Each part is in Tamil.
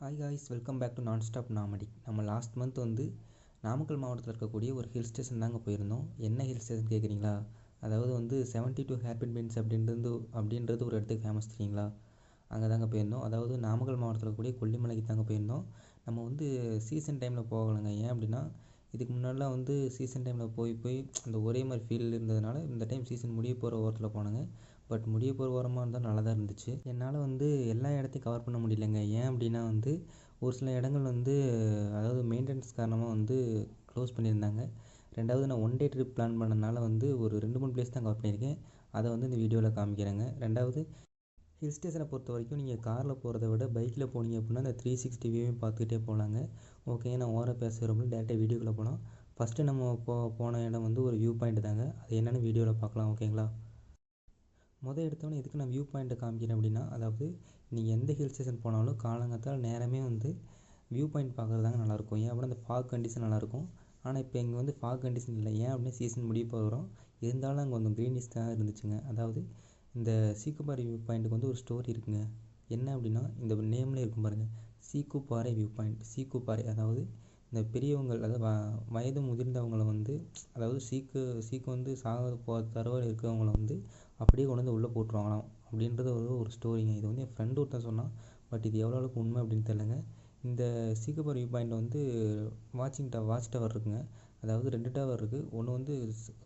Hi guys welcome back to non stop நாமடி நம்ம லாஸ்ட் மந்த் வந்து நாமக்கல் மாவட்டத்தில் இருக்கக்கூடிய ஒரு ஹில் ஸ்டேஷன் தாங்க போயிருந்தோம். என்ன ஹில் ஸ்டேஷன் கேட்குறீங்களா அதாவது வந்து செவன்ட்டி டூ ஹேர்பின் பின்ஸ் அப்படின்றது அப்படின்றது ஒரு இடத்துக்கு ஃபேமஸ் தெரியுங்களா? அங்கே தாங்க போயிருந்தோம். அதாவது நாமக்கல் மாவட்டத்தில் இருக்கக்கூடிய கொல்லிமலைக்கு தாங்க போயிருந்தோம். நம்ம வந்து சீசன் டைமில் போகலைங்க. ஏன் அப்படின்னா இதுக்கு முன்னாடிலாம் வந்து சீசன் டைமில் போய் போய் அந்த ஒரே மாதிரி ஃபீல் இருந்ததுனால இந்த டைம் சீசன் முடிய போகிற ஓரத்தில் போனேங்க. பட் முடிய போகிற ஓரமாக இருந்தால் நல்லா தான் இருந்துச்சு. என்னால் வந்து எல்லா இடத்தையும் கவர் பண்ண முடியலங்க. ஏன் அப்படின்னா வந்து ஒரு சில இடங்கள் வந்து அதாவது மெயின்டெனன்ஸ் காரணமாக வந்து க்ளோஸ் பண்ணியிருந்தாங்க. ரெண்டாவது நான் ஒன் டே ட்ரிப் பிளான் பண்ணனால வந்து ஒரு ரெண்டு மூணு பிளேஸ் தான் கவர் பண்ணியிருக்கேன். அதை வந்து இந்த வீடியோவில் காமிக்கிறேங்க. ரெண்டாவது ஹில் ஸ்டேஷனை பொறுத்த வரைக்கும் நீங்கள் காரில் போகிறத விட பைக்கில் போனீங்க அப்படின்னா அந்த த்ரீ சிக்ஸ்டி வியூவையும் பார்த்துக்கிட்டே போகலாங்க ஓகே நான் ஓர அப்படின்னு டேரெக்டாக வீடியோக்குள்ளே போகலாம் ஃபஸ்ட்டு நம்ம போ போன இடம் வந்து ஒரு வியூ பாயிண்ட் தாங்க. அது என்னென்னு வீடியோவில் பார்க்கலாம் ஓகேங்களா முதல் எடுத்தோன்னே எதுக்கு நான் வியூ பாயிண்ட்டை காமிக்கிறேன் அப்படின்னா அதாவது நீங்கள் எந்த ஹில் ஸ்டேஷன் போனாலும் காலங்காத்தால் நேரமே வந்து வியூ பாயிண்ட் பார்க்குறது தாங்க நல்லாயிருக்கும். ஏன் அப்படின்னா அந்த ஃபாக் கண்டிஷன் நல்லாயிருக்கும். ஆனால் இப்போ இங்கே வந்து ஃபாக் கண்டிஷன் இல்லை. ஏன் அப்படின்னா சீசன் முடிய போகிறோம் இருந்தாலும் அங்கே கொஞ்சம் க்ரீனிஷ் தான் இருந்துச்சுங்க. அதாவது இந்த சீக்குப்பாறை வியூ பாயிண்ட்டுக்கு வந்து ஒரு ஸ்டோரி இருக்குங்க. என்ன அப்படின்னா இந்த நேம்லேயே இருக்கும் பாருங்கள் சீக்குப்பாறை வியூ பாயிண்ட் சீக்குப்பாறை அதாவது இந்த பெரியவங்கள் அதாவது வ வயது முதிர்ந்தவங்களை வந்து அதாவது சீக்கு சீக்கு வந்து சாக போ தருவாயில் இருக்கிறவங்கள வந்து அப்படியே கொண்டு வந்து உள்ளே போட்டுருவாங்களாம். அப்படின்றது ஒரு ஒரு ஸ்டோரிங்க இது வந்து என் ஃப்ரெண்டு ஒருத்தன் சொன்னான். பட் இது எவ்வளோ அளவுக்கு உண்மை அப்படின்னு தெரிலங்க இந்த சீக்குப்பாறை வியூ பாயிண்ட்டில் வந்து வாட்சிங் டவர் வாட்ச் டவர் இருக்குங்க. அதாவது ரெண்டு டவர் இருக்குது ஒன்று வந்து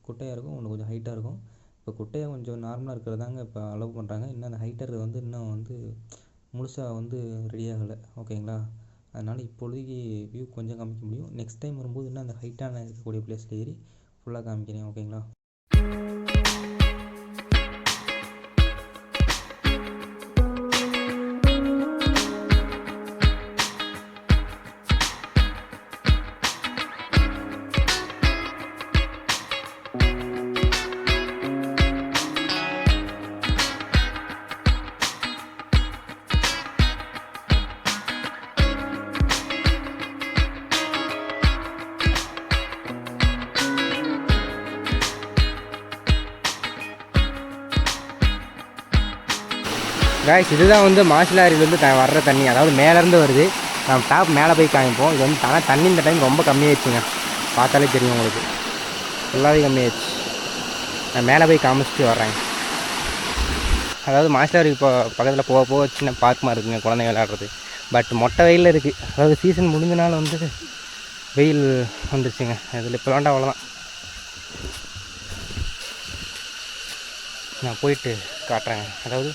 குட்டையாக இருக்கும் ஒன்று கொஞ்சம் ஹைட்டாக இருக்கும். இப்போ குட்டையாக கொஞ்சம் நார்மலாக இருக்கிறதாங்க இப்போ அலோவ் பண்ணுறாங்க இன்னும் அந்த ஹைட்டர் வந்து இன்னும் வந்து முழுசாக வந்து ரெடி ஆகலை. ஓகேங்களா அதனால் இப்பொழுதைக்கு வியூ கொஞ்சம் காமிக்க முடியும். நெக்ஸ்ட் டைம் வரும்போது இன்னும் அந்த ஹைட்டான இருக்கக்கூடிய பிளேஸில் ஏறி ஃபுல்லாக காமிக்கிறேன். ஓகேங்களா காய்ஸ் இதுதான் வந்து மாசிலாரிலேருந்து த வர்ற தண்ணி. அதாவது மேலேருந்து வருது. நம்ம டாப் மேலே போய் காமிப்போம். இது வந்து ஆனால் தண்ணி இந்த டைம் ரொம்ப கம்மியாயிடுச்சுங்க. பார்த்தாலே தெரியும் உங்களுக்கு. ஃபுல்லாகவே கம்மியாயிடுச்சு. நான் மேலே போய் காமிச்சிட்டு வர்றேன். அதாவது மாசிலாரி இப்போ பக்கத்தில் போக போக சின்ன பார்க் மாதிரி இருக்குங்க குழந்தைங்க விளையாடுறது. பட் மொட்டை வெயிலில் இருக்குது அதாவது சீசன் முடிஞ்சனால வந்து வெயில் வந்துருச்சுங்க. அதில் இப்போ வேண்டாம் அவ்வளோதான் நான் போயிட்டு காட்டுறேங்க அதாவது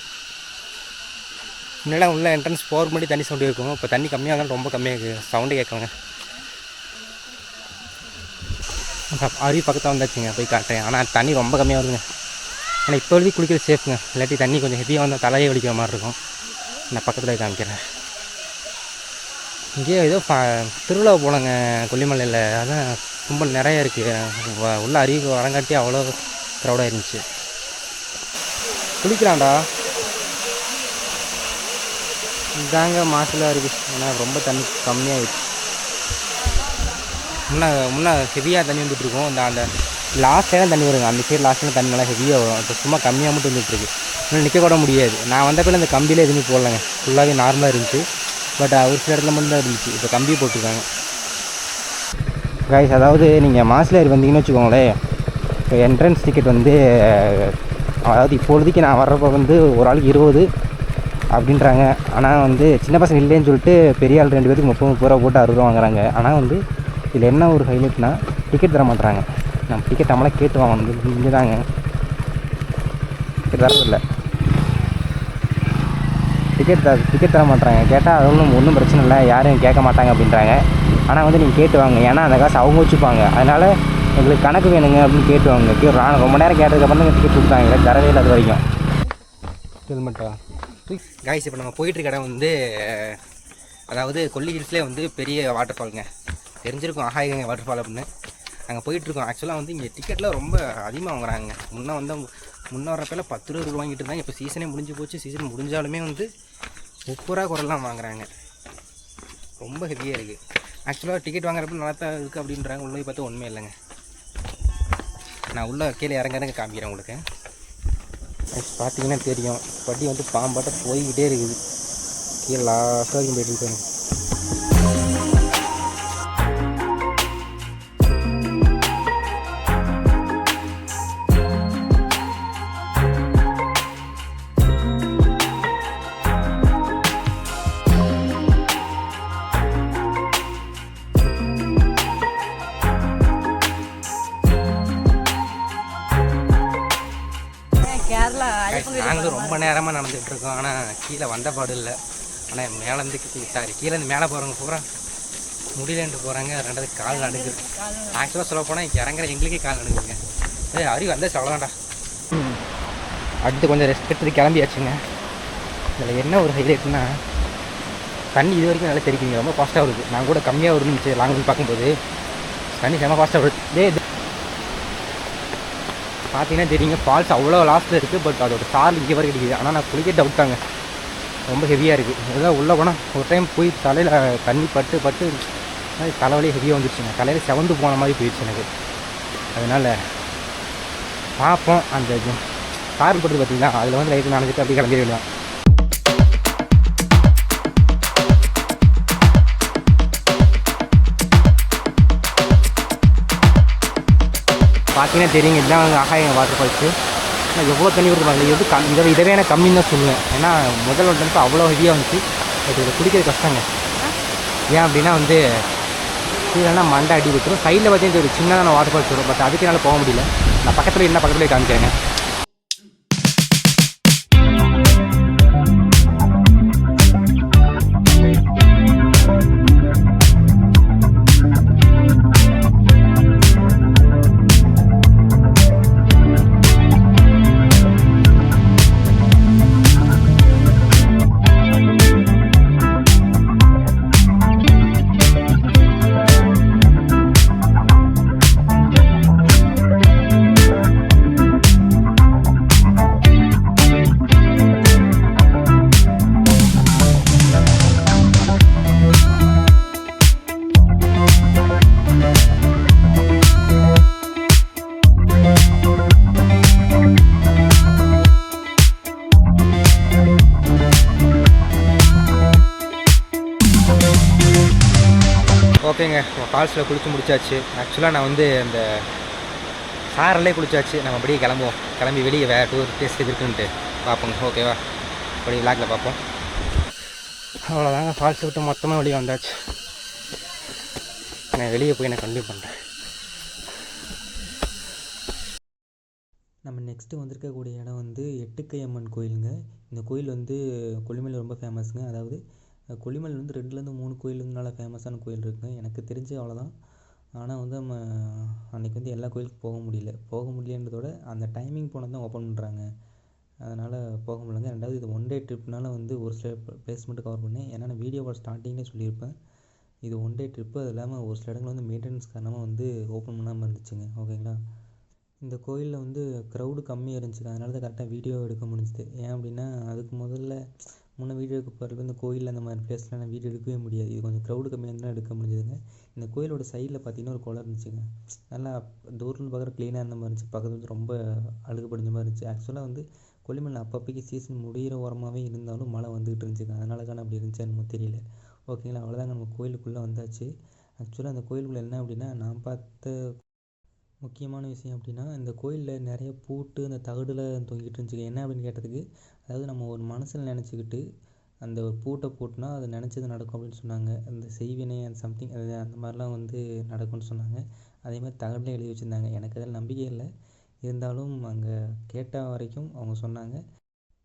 முன்னாடி உள்ள என்ட்ரன்ஸ் போகிற மாதிரி தண்ணி சவுண்டு இருக்கும். இப்போ தண்ணி கம்மியாக இருந்தாலும் ரொம்ப கம்மியாக இருக்குது சவுண்டு கேட்கலங்க. அருவி பக்கத்தில் வந்தாச்சுங்க. போய் காட்டுறேன். ஆனால் தண்ணி ரொம்ப கம்மியாக வருதுங்க. ஆனால் இப்போ வரைக்கும் குளிக்கிறது சேஃப்ங்க இல்லாட்டி தண்ணி கொஞ்சம் ஹெவியாக வந்தால் தலையை வலிக்கிற மாதிரி இருக்கும். நான் பக்கத்தில் காமிக்கிறேன். இங்கேயே ஏதோ ப திருவிழா போனங்க கொல்லிமலையில். அதான் ரொம்ப நிறையா இருக்குது உள்ள அருவி வரங்காட்டி அவ்வளோ க்ரௌடாக இருந்துச்சு. குளிக்கலாம்டா. இதாங்க மாசலாக இருக்குது ஏன்னா ரொம்ப தண்ணி கம்மியாகிடுச்சு முன்னே முன்னே ஹெவியாக தண்ணி வந்துட்டுருக்கோம் இந்த அந்த அந்த லாஸ்ட் டைம் தண்ணி வருங்க. அந்த சைடு லாஸ்ட் டைம் தண்ணி நல்லா ஹெவியாக வரும். இப்போ சும்மா கம்மியாக மட்டும் வந்துட்டுருக்கு இன்னும் நிற்க கூட முடியாது. நான் வந்தப்போ அந்த கம்பியில் எதுவுமே போடலங்க. ஃபுல்லாகவே நார்மலாக இருந்துச்சு. பட் ஒரு சில இடத்துல மட்டும் தான் இருந்துச்சு. இப்போ கம்பி போட்டிருக்காங்க. கைஸ் அதாவது நீங்கள் மாசிலேரி வந்தீங்கன்னு வச்சுக்கோங்களேன். இப்போ என்ட்ரன்ஸ் டிக்கெட் வந்து அதாவது இப்பொழுதுக்கு நான் வர்றப்போ வந்து ஒரு ஆளுக்கு இருபது. அப்படின்றாங்க. ஆனால் வந்து சின்ன பசங்க இல்லைன்னு சொல்லிட்டு பெரிய ஆள் ரெண்டு பேருக்கு முப்பது முப்பது ரூபா போட்டு அறுபது ரூபா வாங்குறாங்க. ஆனால் வந்து இதில் என்ன ஒரு ஹைலைட்னா டிக்கெட் தர மாட்டுறாங்க நம்ம டிக்கெட் நம்மளே கேட்டு வாங்கணும். இங்கே தாங்க டிக்கெட் தரதில்லை டிக்கெட் த டிக்கெட் தர மாட்டுறாங்க கேட்டால் அது ஒன்றும் ஒன்றும் பிரச்சனை இல்லை. யாரும் கேட்க மாட்டாங்க அப்படின்றாங்க. ஆனால் வந்து நீங்கள் கேட்டு வாங்க. ஏன்னா அந்த காசு அவங்க வச்சுப்பாங்க. அதனால் எங்களுக்கு கணக்கு வேணுங்க அப்படின்னு கேட்டு வாங்க. நான் ரொம்ப நேரம் கேட்டதுக்கப்புறம் தான் டிக்கெட் கொடுத்தாங்க. தரவே இல்லை அது வரைக்கும். ஹெல்மெட்டா காய்ஸ் இப்போ நம்ம போயிட்டுருக்க இடம் வந்து அதாவது கொல்லி ஹில்ஸ்லேயே வந்து பெரிய வாட்டர் ஃபாலுங்க தெரிஞ்சிருக்கும் ஆகாயங்க வாட்டர் ஃபால் அப்படின்னு. அங்கே போயிட்டுருக்கோம். ஆக்சுவலாக வந்து இங்கே டிக்கெட்லாம் ரொம்ப அதிகமாக வாங்குறாங்க. முன்னே வந்து முன்னே வரப்பில பத்து ரூபா ரூபா வாங்கிட்டு இருந்தாங்க. இப்போ சீசனே முடிஞ்சு போச்சு. சீசன் முடிஞ்சாலுமே வந்து முப்பது ரூபா குரல்லாம் வாங்குறாங்க. ரொம்ப ஹெவியாக இருக்குது ஆக்சுவலாக டிக்கெட் வாங்குறப்ப நல்லா தான் இருக்குது அப்படின்றாங்க. உள்ளே போய் பார்த்தா உண்மை இல்லைங்க. நான் உள்ளே கீழே இறங்க இறங்க காமிக்கிறேன் உங்களுக்கு. பார்த்தீங்கன்னா தெரியும். வண்டி வந்து பாம்பாட்ட போய்கிட்டே இருக்குது. கீழே லாஸ்ட்டாக போயிட்டு இருக்காங்க ரொம்ப நேரமாக நடந்துகிட்டு இருக்கோம். ஆனால் கீழே வந்த பாடு இல்லை. ஆனால் மேலேருந்து சாரி கீழேருந்து மேலே போகிறவங்க பூரா முடியலன்ட்டு போகிறாங்க ரெண்டாவது கால் நடுங்குது. ஆக்சுவலாக சொல்ல போனால் இறங்குற எங்களுக்கே கால் நடுங்குங்க ஏய் அறிவு வந்தால் சொல்லலாம்டா அடுத்து கொஞ்சம் ரெஸ்ட் எடுத்துட்டு கிளம்பியாச்சுங்க. இதில் என்ன ஒரு ஹைலைட்னா தண்ணி இது வரைக்கும் நல்லா தெரிக்குங்க ரொம்ப ஃபாஸ்ட்டாக வருது. நான் கூட கம்மியாக வருதுன்னு லாங் பார்க்கும்போது. தண்ணி செம்ம ஃபாஸ்ட்டாக வருது. டே இது பார்த்தீங்கன்னா தெரியுங்க ஃபால்ஸ் அவ்வளோ லாஸ்ட்டில் இருக்குது பட் அதோட சார் இங்கே வரைக்கும் கிடைக்குது. ஆனால் நான் குளிக்க டவுட்டாங்க ரொம்ப ஹெவியாக இருக்குது இதெல்லாம் உள்ளே போனால் ஒரு டைம் போய் தலையில் தண்ணி பட்டு பட்டு அது தலைவலி ஹெவியாக வந்துருச்சுங்க. தலையில் செவந்து போன மாதிரி போயிடுச்சு எனக்கு. அதனால் பார்ப்போம். அந்த கார் போட்டு பார்த்தீங்கன்னா அதில் வந்து லைட்டு நினைச்சிட்டு அப்படியே கிளம்பி விடலாம் பார்த்தீங்கன்னா தெரியுங்க. இதுதான் வந்து ஆகாயம் வாட்டர் ஃபால்ஸு ஆனால் எவ்வளோ தண்ணி வருது பாருங்க. இது கம் இதை இதவே வேணால் கம்மின்னு தான் சொல்லுவேன். ஏன்னா முதல் வந்து அவ்வளோ ஹெவியாக வந்துச்சு. பட் இதை குடிக்கிறது கஷ்டங்க. ஏன் அப்படின்னா வந்து கீழேனா மண்டை அடி விட்டுரும் சைடில் பார்த்தீங்கன்னா ஒரு சின்னதான வாட்டர் ஃபால்ஸ் வரும். பட் அதுக்கு என்னால் போக முடியல. நான் பக்கத்தில் என்ன பக்கத்துலேயே காமிக்கிறேங்க. ஓகேங்க. ஃபால்ஸில் குளித்து முடிச்சாச்சு. ஆக்சுவலாக நான் வந்து அந்த சாரல்லே குளிச்சாச்சு. நம்ம அப்படியே கிளம்புவோம். கிளம்பி வெளியே வேறு டூர் டேஸ்ட் இருக்குன்ட்டு. பார்ப்போங்க. ஓகேவா அப்படியே விளாக்ல பார்ப்போம். அவ்வளோதாங்க ஃபால்ஸ் விட்டு மொத்தமாக வெளியே வந்தாச்சு. நான் வெளியே போய் நான் கண்டிப்பாக பண்ணுறேன் நம்ம நெக்ஸ்ட்டு வந்திருக்கக்கூடிய இடம் வந்து எட்டுக்கையம்மன் கோயிலுங்க. இந்த கோயில் வந்து கொல்லிமலையில் ரொம்ப ஃபேமஸுங்க அதாவது கொல்லிமலையில் வந்து ரெண்டுலேருந்து மூணு கோயில் வந்து நல்லா ஃபேமஸான கோயில் இருக்குங்க. எனக்கு தெரிஞ்சு அவ்வளோதான் ஆனால் வந்து நம்ம அன்றைக்கி வந்து எல்லா கோயிலுக்கும் போக முடியல. போக முடியலன்றதோட அந்த டைமிங் போனது தான் ஓப்பன் பண்ணுறாங்க அதனால் போக முடியலங்க. ரெண்டாவது இது ஒன் டே ட்ரிப்னால வந்து ஒரு சில பிளேஸ் மட்டும் கவர் பண்ணேன் ஏன்னா நான் வீடியோவோட ஸ்டார்டிங்லேயே சொல்லியிருப்பேன். இது ஒன் டே ட்ரிப்பு அது இல்லாமல் ஒரு சில இடங்கள் வந்து மெயின்டெனன்ஸ் காரணமாக வந்து ஓப்பன் பண்ணாமல் இருந்துச்சுங்க. ஓகேங்களா இந்த கோயிலில் வந்து க்ரௌடு கம்மியாக இருந்துச்சு அதனால தான் கரெக்டாக வீடியோ எடுக்க முடிஞ்சுது. ஏன் அப்படின்னா அதுக்கு முதல்ல முன்ன வீடியோ எடுக்க போகிறதுக்கு இந்த கோயில் அந்த மாதிரி பிளேஸ்லாம் நான் வீடியோ எடுக்கவே முடியாது. இது கொஞ்சம் க்ரௌடு கம்மியாக இருந்தால் எடுக்க முடிஞ்சதுங்க. இந்த கோயிலோட சைடில் பார்த்தீங்கன்னா ஒரு குளம் இருந்துச்சுங்க. நல்லா தூரத்தில் பார்க்குற க்ளீனாக இருந்த மாதிரி இருந்துச்சு. பக்கத்தில் வந்து ரொம்ப அழுகு படிஞ்ச மாதிரி இருந்துச்சு. ஆக்சுவலாக வந்து கொல்லிமலை அப்பப்போக்கு சீசன் முடிகிற ஓரமாகவே இருந்தாலும் மழை வந்துகிட்டு இருந்துச்சுங்க. அதனால தானே அப்படி இருந்துச்சு என்னமோ தெரியல. ஓகேங்களா அவ்வளோதாங்க நம்ம கோயிலுக்குள்ளே வந்தாச்சு. ஆக்சுவலாக அந்த கோயிலுக்குள்ளே என்ன அப்படின்னா நான் பார்த்த முக்கியமான விஷயம் அப்படின்னா இந்த கோயிலில் நிறைய பூட்டு அந்த தகடில் தொங்கிட்டு இருந்துச்சுங்க. என்ன அப்படின்னு கேட்டதுக்கு அதாவது நம்ம ஒரு மனசில் நினச்சிக்கிட்டு அந்த ஒரு பூட்டை போட்டுனா அது நினச்சது நடக்கும் அப்படின்னு சொன்னாங்க. அந்த செய்வினை அந்த சம்திங் அது அந்த மாதிரிலாம் வந்து நடக்கும்னு சொன்னாங்க. அதே மாதிரி தகடுல எழுதி வச்சுருந்தாங்க. எனக்கு அதில் நம்பிக்கை இல்லை. இருந்தாலும் அங்கே கேட்ட வரைக்கும் அவங்க சொன்னாங்க.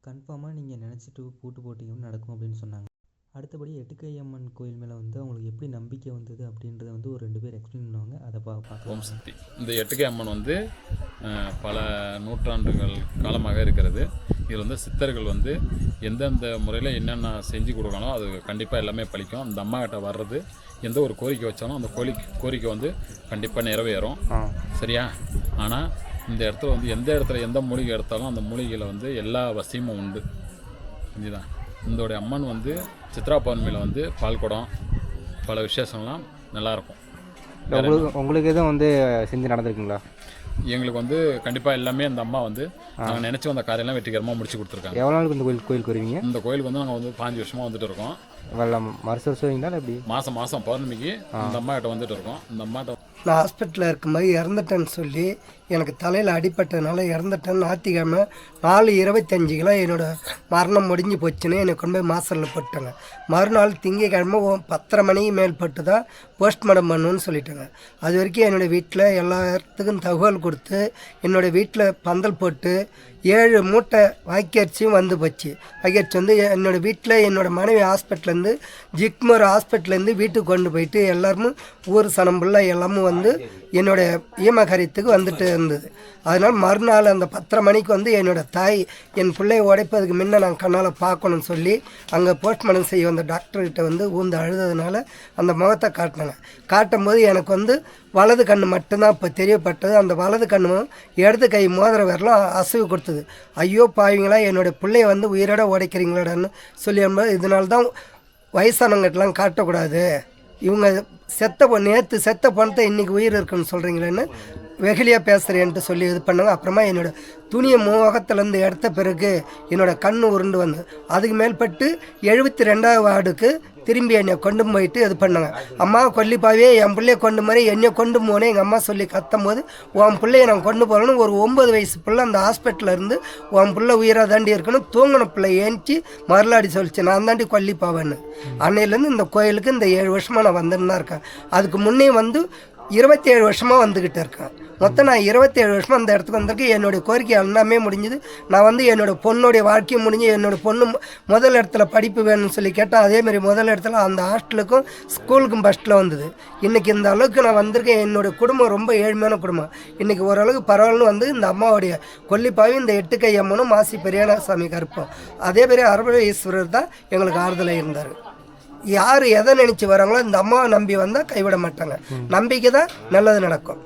கன்ஃபார்மாக நீங்கள் நினச்சிட்டு பூட்டு போட்டிங்கன்னு நடக்கும் அப்படின்னு சொன்னாங்க. அடுத்தபடி எட்டுக்கை அம்மன் கோயில் மேலே வந்து அவங்களுக்கு எப்படி நம்பிக்கை வந்தது அப்படின்றத வந்து ஒரு ரெண்டு பேர் எக்ஸ்பிளைன் பண்ணுவாங்க. அதை பா பார்க்கலாம். சக்தி. இந்த எட்டுக்கை அம்மன் வந்து பல நூற்றாண்டுகள் காலமாக இருக்கிறது. இதில் வந்து சித்தர்கள் வந்து எந்தெந்த முறையில் என்னென்ன செஞ்சு கொடுக்கணும் அது கண்டிப்பாக எல்லாமே பலிக்கும் அந்த அம்மா கிட்ட வர்றது எந்த ஒரு கோரிக்கை வச்சாலும் அந்த கோரிக்கை கோரிக்கை வந்து கண்டிப்பாக நிறைவேறும். சரியா? ஆனால் இந்த இடத்துல வந்து எந்த இடத்துல எந்த மூலிகை எடுத்தாலும் அந்த மூலிகையில் வந்து எல்லா வசியமும் உண்டு. இதுதான் இதோடைய அம்மன் வந்து சித்ரா பௌர்ணமியில் வந்து பால்குடம் பல விசேஷம்லாம் நல்லாயிருக்கும் உங்களுக்கு எதுவும் வந்து செஞ்சு நடந்திருக்குங்களா? எங்களுக்கு வந்து கண்டிப்பாக எல்லாமே அந்த அம்மா வந்து நாங்கள் நினச்சி வந்த காரியெல்லாம் வெற்றிகரமாக முடிச்சு கொடுத்துருக்காங்க. எவ்வளோ நாளுக்கு இந்த கோயில் கோயிலுக்கு வருவீங்க? இந்த கோயிலுக்கு வந்து நாங்கள் வந்து பாஞ்சு வருஷமாக வந்துட்டு இருக்கோம். வெள்ளம் வருஷம் வருஷம் எப்படி? மாதம் மாதம் பௌர்ணமிக்கு இந்த அம்மா கிட்ட வந்துட்டு இருக்கோம். இந்த அம்மாட்ட நான் ஹாஸ்பிட்டலில் இருக்கும்போது இறந்துட்டேன்னு சொல்லி எனக்கு தலையில் அடிபட்டதுனால இறந்துட்டேன் ஞாயிற்றுக்கிழமை நாலு இருபத்தஞ்சு கிலோ என்னோட மரணம் முடிஞ்சு போச்சுன்னு என்னை கொண்டு போய் மாசலில் போட்டாங்க மறுநாள் திங்கக்கிழமை பத்தரை மணிக்கு மேல் பட்டு தான் போஸ்ட்மார்ட்டம் பண்ணணும்னு சொல்லிட்டாங்க. அது வரைக்கும் என்னோடய வீட்டில் எல்லாத்துக்கும் தகவல் கொடுத்து என்னோடய வீட்டில் பந்தல் போட்டு ஏழு மூட்டை வாய்க்கரிசியும் வந்து போச்சு. வாய்க்கரிசி வந்து என்னோடய வீட்டில் என்னோடய மனைவி ஹாஸ்பிட்டலேருந்து ஜிக்மர் ஹாஸ்பிட்டலேருந்து வீட்டுக்கு கொண்டு போயிட்டு எல்லாரும் ஊர் சனம் ஃபுல்லாக எல்லாமும் வந்து என்னுடைய ஈமகரியத்துக்கு வந்துட்டு இருந்தது. அதனால் மறுநாள் அந்த பத்தரை மணிக்கு வந்து என்னோட தாய் என் பிள்ளையை உடைப்பதுக்கு முன்ன நான் கண்ணால் பார்க்கணும்னு சொல்லி அங்கே போஸ்ட்மார்ட்டம் செய்ய வந்த டாக்டர்கிட்ட வந்து ஊந்து அழுததுனால அந்த முகத்தை காட்டினாங்க. காட்டும் போது எனக்கு வந்து வலது கண் மட்டும்தான் இப்போ தெரியப்பட்டது. அந்த வலது கண்ணும் இடது கை மோதிர வரலாம் அசைவு கொடுத்தது. ஐயோ பாவீங்களா என்னோட பிள்ளைய வந்து உயிரோட உடைக்கிறீங்களாடான்னு சொல்லி இதனால தான் வயசானவங்ககிட்டலாம் காட்டக்கூடாது. இவங்க செத்த பொ நேற்று செத்த பணத்தை இன்றைக்கி உயிர் இருக்குன்னு சொல்கிறீங்களேன்னு வெகுளியாக பேசுகிறேன்ட்டு சொல்லி இது பண்ணாங்க. அப்புறமா என்னோடய துணியை முகத்துலேருந்து எடுத்த பிறகு என்னோடய கண் உருண்டு வந்து அதுக்கு மேல்பட்டு எழுபத்தி ரெண்டாவது வார்டுக்கு திரும்பி என்னை கொண்டு போயிட்டு இது பண்ணாங்க. அம்மா கொல்லிப்பாவே என் பிள்ளைய கொண்டு மாதிரி என்னை கொண்டு போனே எங்கள் அம்மா சொல்லி கத்தும் போது உன் பிள்ளைய நான் கொண்டு போகணும்னு ஒரு ஒம்பது வயசு பிள்ளை அந்த ஹாஸ்பிட்டலில் இருந்து உன் பிள்ளை உயிராக தாண்டி இருக்கணும் தூங்கின பிள்ளை ஏஞ்சி மறுலாடி சொல்லிச்சு நான் தாண்டி கொல்லிப்பாவேன்னு. அன்னையிலேருந்து இந்த கோயிலுக்கு இந்த ஏழு வருஷமாக நான் வந்துன்னு தான் இருக்கேன். அதுக்கு முன்னே வந்து இருபத்தி ஏழு வருஷமாக வந்துக்கிட்டு இருக்கேன். மொத்தம் நான் இருபத்தி ஏழு வருஷமாக அந்த இடத்துக்கு வந்திருக்கேன். என்னுடைய கோரிக்கை எல்லாமே முடிஞ்சுது. நான் வந்து என்னோடய பொண்ணுடைய வாழ்க்கையும் முடிஞ்சு என்னோட பொண்ணு முதல் இடத்துல படிப்பு வேணும்னு சொல்லி கேட்டேன். அதேமாதிரி முதல் இடத்துல அந்த ஹாஸ்டலுக்கும் ஸ்கூலுக்கும் ஃபஸ்ட்டில் வந்தது. இன்றைக்கி இந்த அளவுக்கு நான் வந்திருக்கேன். என்னோட குடும்பம் ரொம்ப ஏழ்மையான குடும்பம். இன்றைக்கி ஓரளவுக்கு பரவாயில்லன்னு வந்து இந்த அம்மாவுடைய கொல்லிப்பாவும் இந்த எட்டுக்கை அம்மனும் மாசி பெரியானா சாமி கருப்பம் அதேமாரி மாதிரி தான் எங்களுக்கு ஆறுதலாக இருந்தார். யார் எதை நினச்சி வராங்களோ இந்த அம்மாவை நம்பி வந்தால் கைவிட மாட்டாங்க. நம்பிக்கை தான் நல்லது நடக்கும்.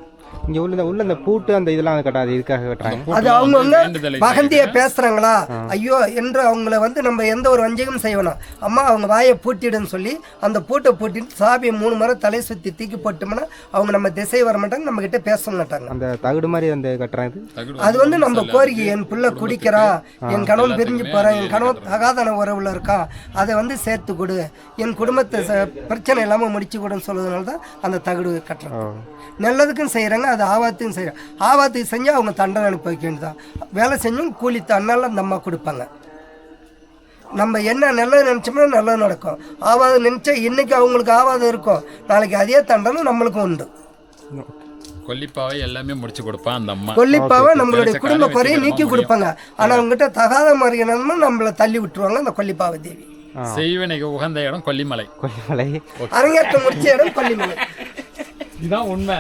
இங்கே உள்ள இந்த உள்ள இந்த பூட்டு அந்த இதெல்லாம் கட்டாது இதுக்காக கட்டுறாங்க. அது அவங்கவுங்க வேண்டுதலை வகந்திய பேசுறாங்களா? ஐயோ என்று அவங்கள வந்து நம்ம எந்த ஒரு வஞ்சகம் செய்யணும்? அம்மா அவங்க வாயை பூட்டிடுன்னு சொல்லி அந்த பூட்டை பூட்டிட்டு சாபியை மூணு முறை தலை சுற்றி தூக்கி போட்டோம்னா அவங்க நம்ம திசை வர மாட்டாங்க நம்ம கிட்ட பேச மாட்டாங்க. அந்த தகுடு மாதிரி அந்த கட்டுறாங்க அது வந்து நம்ம கோரிக்கை என் பிள்ளை குடிக்கிறான் என் கணவன் பிரிஞ்சு போறான் என் கணவன் தகாதன உறவுல இருக்கான் அதை வந்து சேர்த்து கொடு. என் குடும்பத்தை ச- பிரச்சனை இல்லாமல் முடிச்சு கொடுன்னு சொல்றதுனால தான் அந்த தகுடு கட்டுறோம் நல்லதுக்கும் செய்கிறாங்க அது ஆவாத்துக்கும் செய்கிறாங்க ஆவாத்துக்கு செஞ்சால் அவங்க தண்டனை அனுப்பி வைக்க வேண்டியதான் வேலை செஞ்சும் கூலி தன்னால அந்த அம்மா கொடுப்பாங்க. நம்ம என்ன நல்லது நினச்சோம்னா நல்லது நடக்கும். ஆவாது நினச்சா இன்னைக்கு அவங்களுக்கு ஆவாது இருக்கும். நாளைக்கு அதே தண்டனை நம்மளுக்கும் உண்டு. கொல்லிப்பாவை எல்லாமே முடிச்சு கொடுப்பான் அந்த அம்மா. கொல்லிப்பாவை நம்மளுடைய குடும்ப குறையை நீக்கி. கொடுப்பாங்க. ஆனால் அவங்ககிட்ட தகாத மாதிரியான நம்மளை தள்ளி விட்டுருவாங்க அந்த கொல்லிப்பாவை தேவி. செய்வனைக்கு உகந்த இடம் கொல்லிமலை. கொல்லிமலை. அரங்கேற்றம் முடிச்ச இடம் கொல்லிமலை. இதுதான் உண்மை.